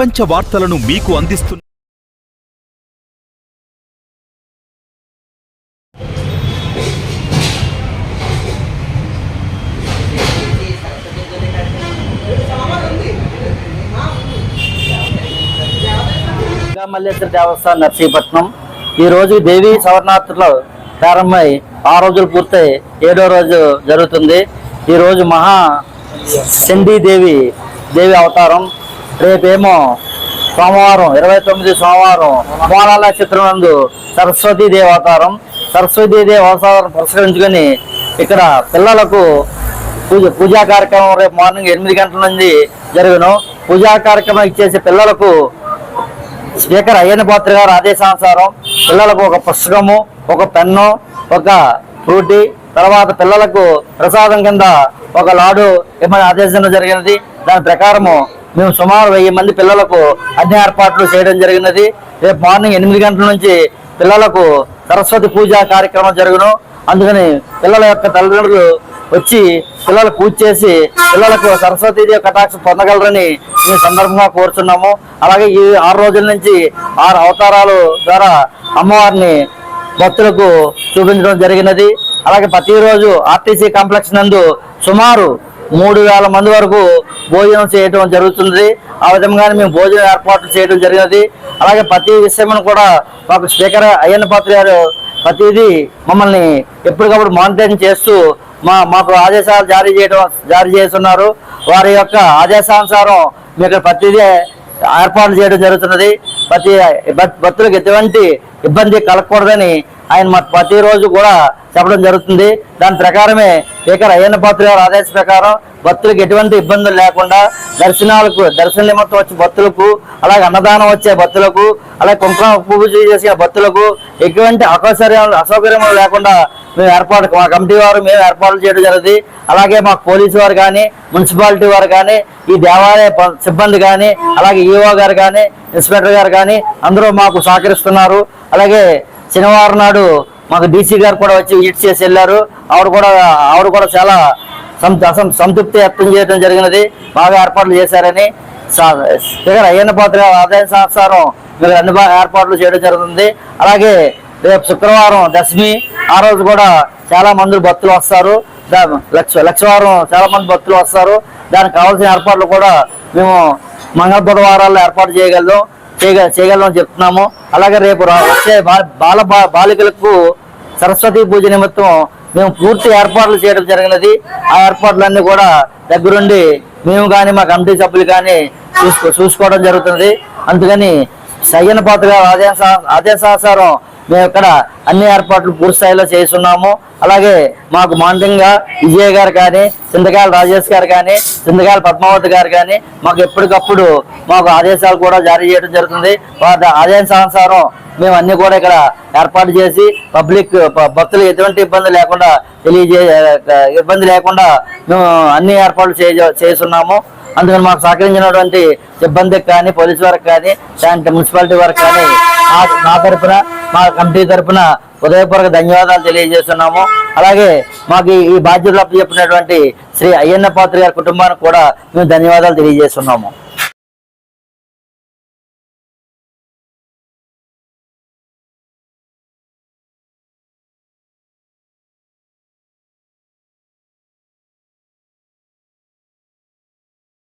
ప్రపంచ వార్తలను మీకు అందిస్తున్న మల్లేశ్వర దేవస్థానం నర్సీపట్నం. ఈ రోజు దేవి సవర్ణాత్రులు ప్రారంభమై ఆ రోజులు పూర్తయి ఏడో రోజు జరుగుతుంది. ఈ రోజు మహా చండీ దేవి దేవి అవతారం రేపేమో సోమవారం ఇరవై తొమ్మిది సోమవారం మోనాల నక్షత్రం నందు సరస్వతీ దేవతారం అవతారం సరస్వతీ దేవి అవతారం పురస్కరించుకొని ఇక్కడ పిల్లలకు పూజ పూజా కార్యక్రమం రేపు మార్నింగ్ ఎనిమిది గంటల నుండి జరుగును. పూజా కార్యక్రమం ఇచ్చేసే పిల్లలకు స్పీకర్ అయ్యన్న పాత్ర గారు ఆదేశానుసారం పిల్లలకు ఒక పుస్తకము ఒక పెన్ను ఒక ఫ్రూటీ తర్వాత పిల్లలకు ప్రసాదం కింద ఒక లాడు ఏమైనా ఆదేశించడం జరిగినది. దాని ప్రకారము మేము సుమారు వెయ్యి మంది పిల్లలకు అన్ని ఏర్పాట్లు చేయడం జరిగినది. రేపు మార్నింగ్ ఎనిమిది గంటల నుంచి పిల్లలకు సరస్వతి పూజ కార్యక్రమం జరుగును. అందుకని పిల్లల యొక్క తల్లిదండ్రులు వచ్చి పిల్లలు పూజ చేసి పిల్లలకు సరస్వతీదేవి కటాక్షం పొందగలరని ఈ సందర్భంగా కోరుచున్నాము. అలాగే ఈ ఆరు రోజుల నుంచి ఆరు అవతారాలు ద్వారా అమ్మవారిని భక్తులకు చూపించడం జరిగినది. అలాగే ప్రతిరోజు ఆర్టీసీ కాంప్లెక్స్ నందు సుమారు మూడు వేల మంది వరకు భోజనం చేయటం జరుగుతుంది. ఆ విధంగానే మేము భోజనం ఏర్పాట్లు చేయడం జరిగినది. అలాగే ప్రతి విషయమును కూడా మాకు స్పీకర్ అయ్యన్న పాత్ర గారు ప్రతిదీ మమ్మల్ని ఎప్పటికప్పుడు మానిటరింగ్ చేస్తూ మా మాకు ఆదేశాలు జారీ చేయడం జారీ చేస్తున్నారు. వారి యొక్క ఆదేశానుసారం మీకు ప్రతిదీ ఏర్పాటు చేయడం జరుగుతున్నది. ప్రతి భక్తులకు ఎటువంటి ఇబ్బంది కలగకూడదని ఆయన మా ప్రతిరోజు కూడా చెప్పడం జరుగుతుంది. దాని ప్రకారమే స్పీకర్ అయ్యన్న పాత్ర గారి ఆదేశ ప్రకారం భక్తులకు ఎటువంటి ఇబ్బందులు లేకుండా దర్శనాలకు దర్శన నిమిత్తం వచ్చే భక్తులకు అలాగే అన్నదానం వచ్చే భక్తులకు అలాగే కుంకుమ పూజ చేసిన భక్తులకు ఎటువంటి అసౌకర్యాలు అసౌకర్యములు లేకుండా మేము ఏర్పాటు మా కమిటీ వారు మేము ఏర్పాట్లు చేయడం జరిగింది. అలాగే మాకు పోలీసు వారు కానీ మున్సిపాలిటీ వారు కానీ ఈ దేవాలయ ప- సిబ్బంది కానీ అలాగే ఈఓ గారు కానీ ఇన్స్పెక్టర్ గారు కానీ అందరూ మాకు సహకరిస్తున్నారు. అలాగే శనివారం నాడు మాకు డీసీ గారు కూడా వచ్చి విజిట్ చేసి వెళ్ళారు. ఆవిడ కూడా ఆవిడ కూడా చాలా సం- సంతృప్తి వ్యక్తం చేయడం జరిగినది. బాగా ఏర్పాట్లు చేశారని సా- అయ్యన్న పాత్ర ఆదాయ సంవత్సరం మీరు అన్ని ఏర్పాట్లు చేయడం జరుగుతుంది. అలాగే రేపు శుక్రవారం దశమి ఆ రోజు కూడా చాలా మంది భక్తులు వస్తారు. దా- లక్ష లక్షవారం చాలా మంది భక్తులు వస్తారు. దానికి కావాల్సిన ఏర్పాట్లు కూడా మేము మంగళ బుధవారాల్లో ఏర్పాటు చేయగలం చేయగ చేయగలం చెప్తున్నాము. అలాగే రేపు రా- వచ్చే బాల బాలికలకు సరస్వతి పూజ నిమిత్తం మేము పూర్తి ఏర్పాట్లు చేయడం జరిగినది. ఆ ఏర్పాట్లన్నీ కూడా దగ్గరుండి మేము కానీ మా కమిటీ సభ్యులు కానీ చూసుకో చూసుకోవడం జరుగుతుంది అందుకని సయ్యన పాత్ర ఆదేశ ఆదేశానుసారం మేము ఇక్కడ అన్ని ఏర్పాట్లు పూర్తి స్థాయిలో చేస్తున్నాము. అలాగే మాకు మాండంగా విజయ్ గారు కానీ చింతకాయల రాజేష్ గారు కానీ చింతకాయల పద్మావతి గారు కానీ మాకు ఎప్పటికప్పుడు మాకు ఆదేశాలు కూడా జారీ చేయడం జరుగుతుంది. వాటి ఆదేశానుసారం మేము అన్ని కూడా ఇక్కడ ఏర్పాటు చేసి పబ్లిక్ ప- భక్తులు ఎటువంటి ఇబ్బంది లేకుండా తెలియజే ఇబ్బంది లేకుండా మేము అన్ని ఏర్పాట్లు చేస్తున్నాము. అందుకని మాకు సహకరించినటువంటి సిబ్బందికి కానీ పోలీసు వారికి కానీ శాంతి మున్సిపాలిటీ వారికి కానీ నా- నా తరపున మా కమిటీ తరఫున హృదయపూర్వక ధన్యవాదాలు తెలియజేస్తున్నాము. అలాగే మాకు ఈ- ఈ బాధ్యతలు అప్పచెప్పినటువంటి శ్రీ అయ్యన్న పాత్ర గారి కుటుంబానికి కూడా మేము ధన్యవాదాలు తెలియజేస్తున్నాము.